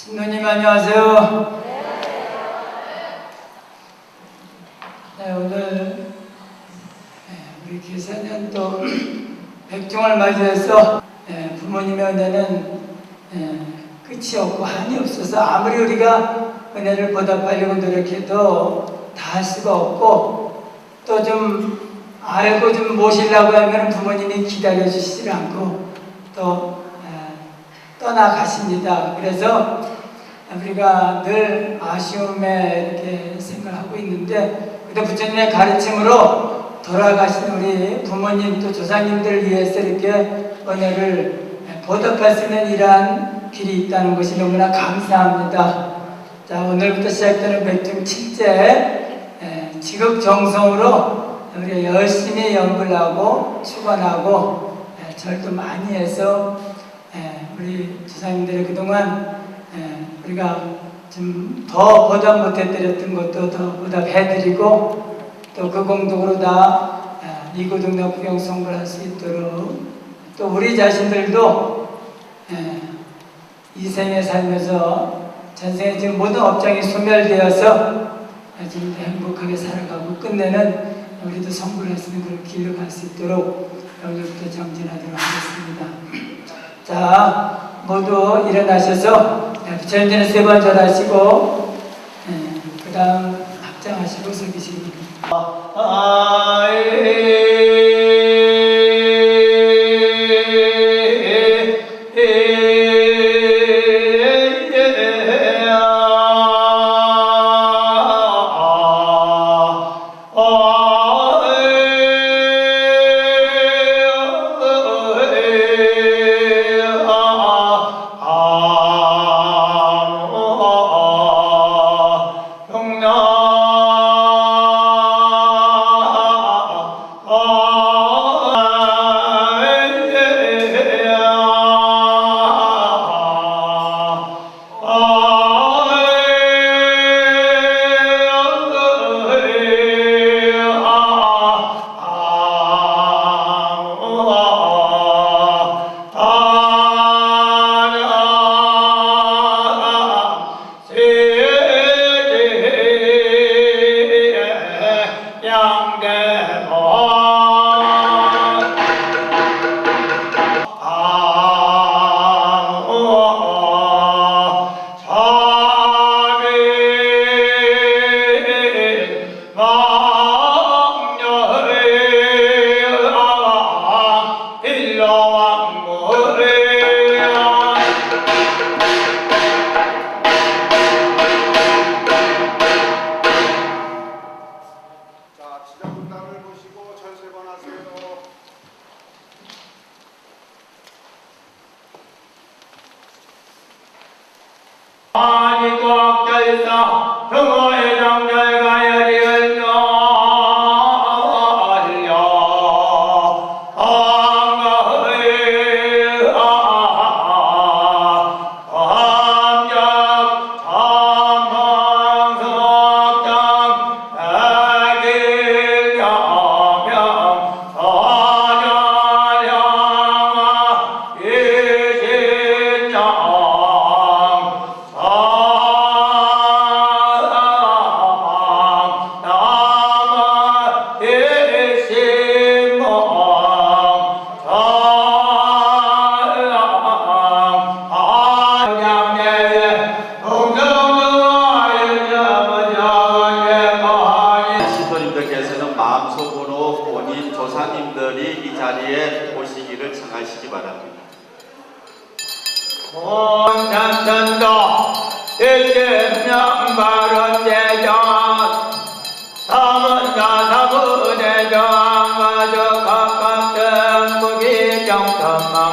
신부님 안녕하세요. 네, 오늘 네, 우리 기사는 또 백종을 맞이해서 네, 부모님의 은혜는 네, 끝이 없고 한이 없어서 아무리 우리가 은혜를 보답하려고 노력해도 다 할 수가 없고 또 좀 알고 좀 모시려고 하면 부모님이 기다려 주시질 않고 또 에, 떠나가십니다. 그래서 우리가 늘 아쉬움에 이렇게 생각하고 있는데 그때 부처님의 가르침으로 돌아가신 우리 부모님 또 조상님들을 위해서 이렇게 은혜를 보답할 수 있는 이러한 길이 있다는 것이 너무나 감사합니다. 자 오늘부터 시작되는 백중 칠제 지극정성으로 우리 열심히 연구를 하고 축원하고 에, 절도 많이 해서 에, 우리 조상님들이 그동안 에, 우리가 좀 더 보답 못해드렸던 것도 더 보답해드리고 또 그 공덕으로 다 에, 이고등록 구경 성불 할수 있도록 또 우리 자신들도 에, 이 생에 살면서 전생에 지금 모든 업장이 소멸되어서 지금 행복하게 살아가고 끝내는 우리도 성불할 수 있는 그런 길로 갈 수 있도록 오늘부터 정진하도록 하겠습니다. 자, 모두 일어나셔서 부처님들은 세번 절하시고 그 다음 합장하시고 서기시기 자, 사문대장 마저 각각 무기정탐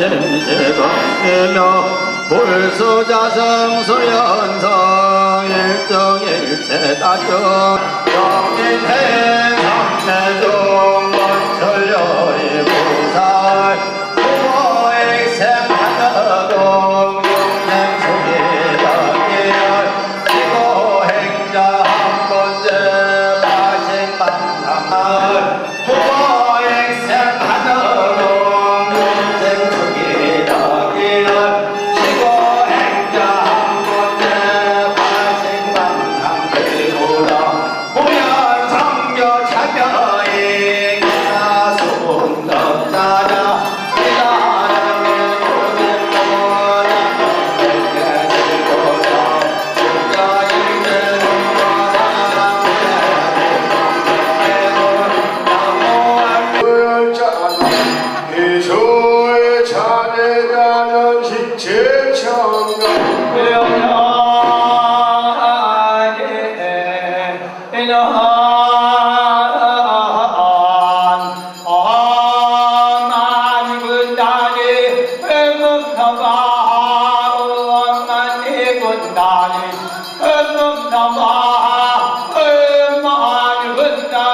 제제광일명 불수자성 소연성 일정일체 다정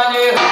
만일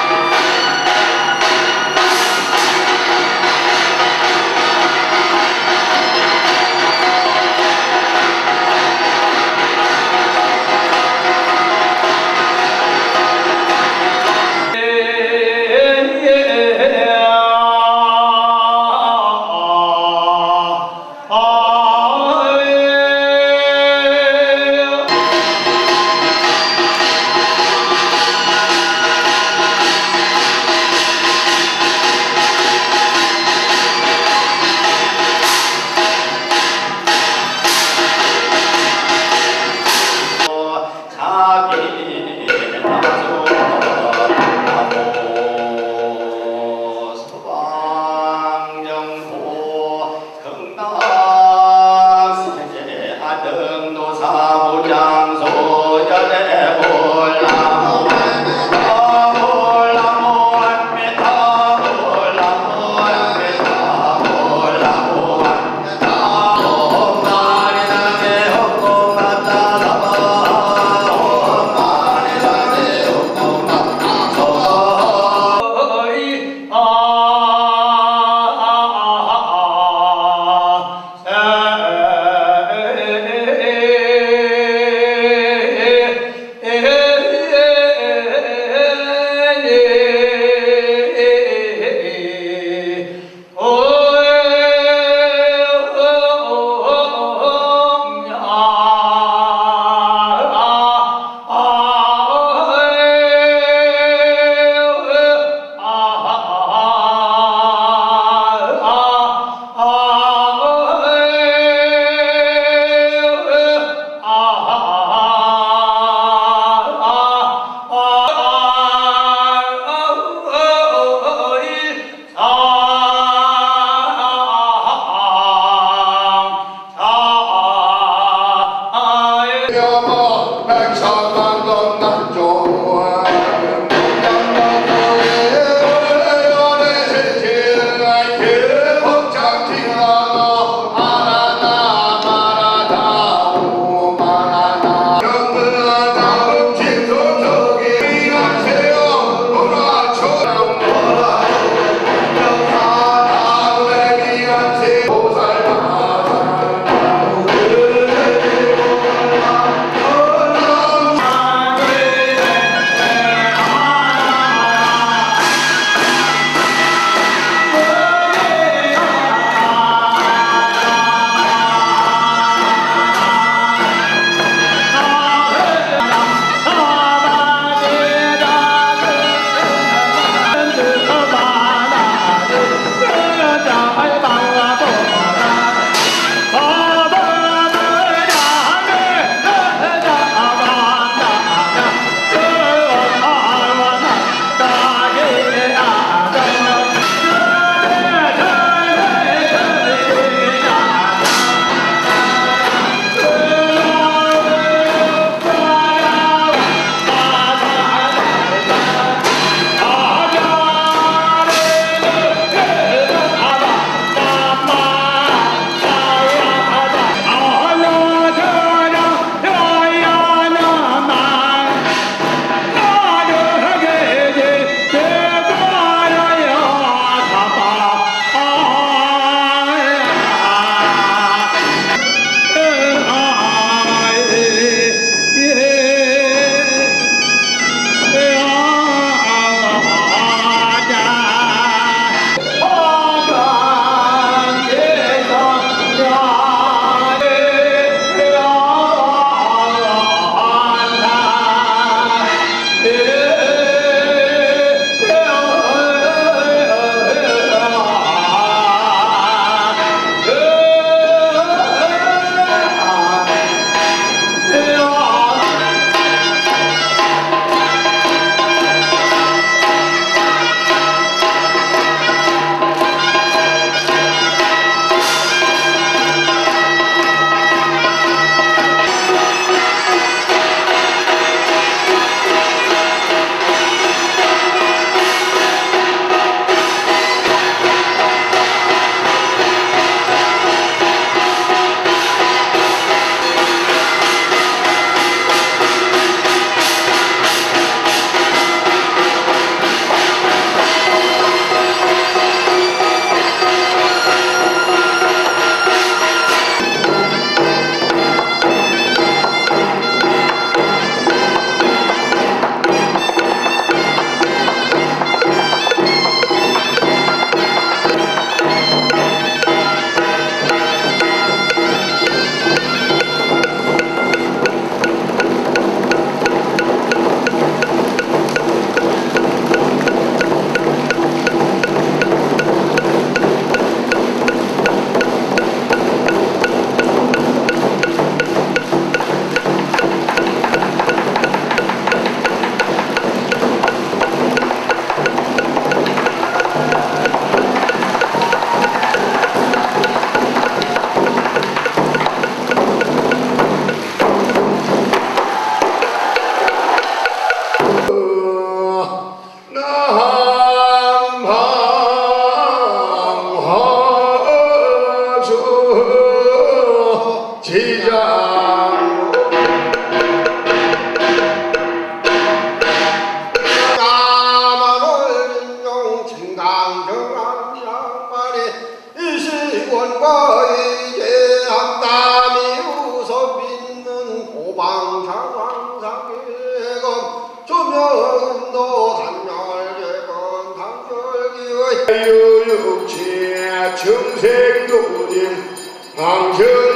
유육체 청생도림 방정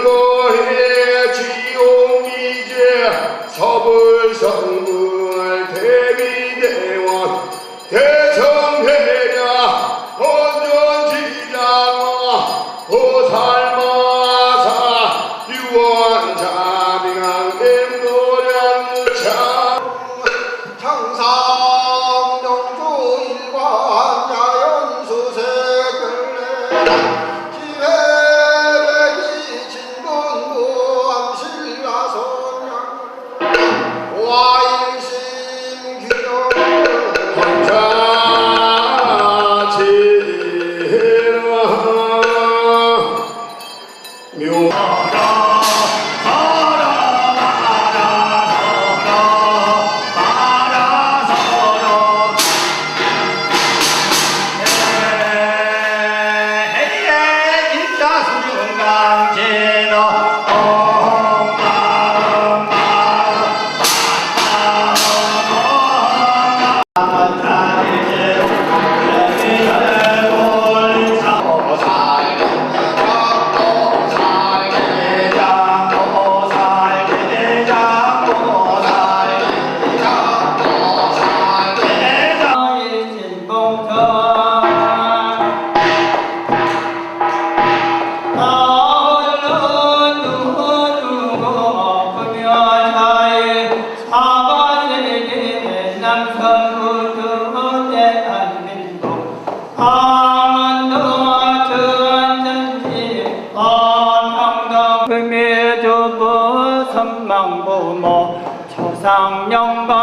상영과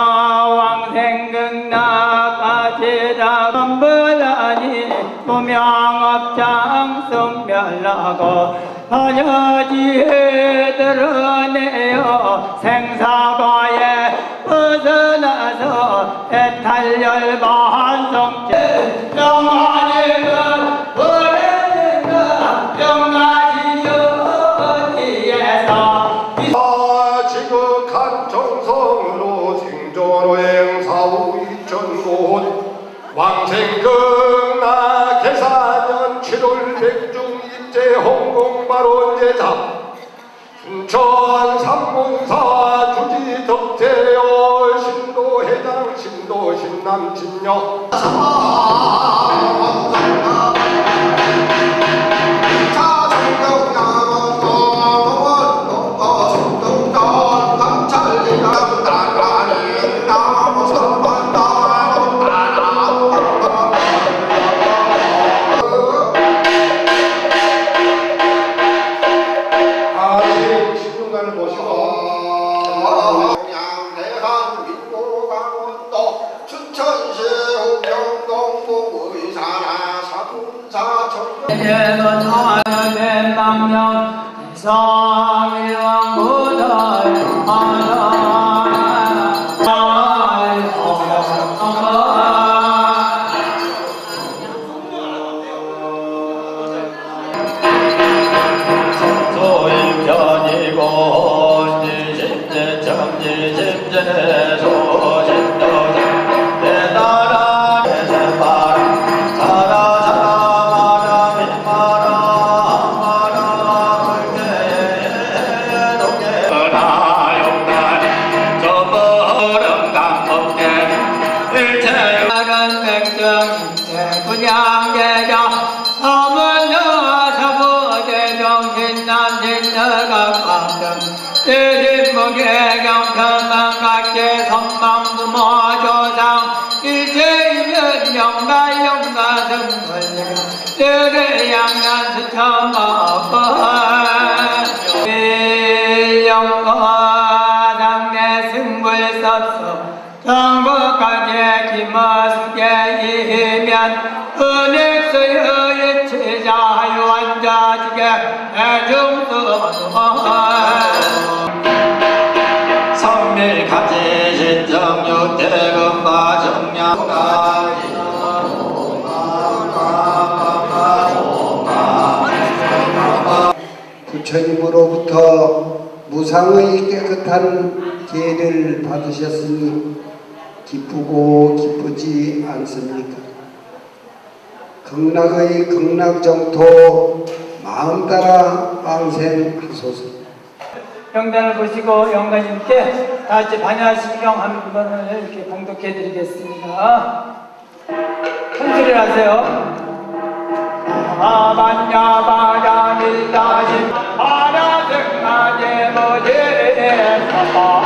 왕생극나가지라 건불하니 무명업장 성멸하고 번여지에 드러내어 생사과에 벗어나서 대탈열 반성제 영원히 제 홍공바로 제자. 순천 삼문사 주지 덕태여 신도회장 신도 신남 진여 さあ 백 부처님으로부터 무상의 깨끗한 기회를 받으셨으니 기쁘고 기쁘지 않습니까? 극락의 극락정토 마음 따라 방생하소서. 영단을 보시고 영가님께 다 같이 반야심경 한 번을 이렇게 봉독해 드리겠습니다. 큰 소리를 하세요. 아반야바야 밀다심 아나승나제 모제 사바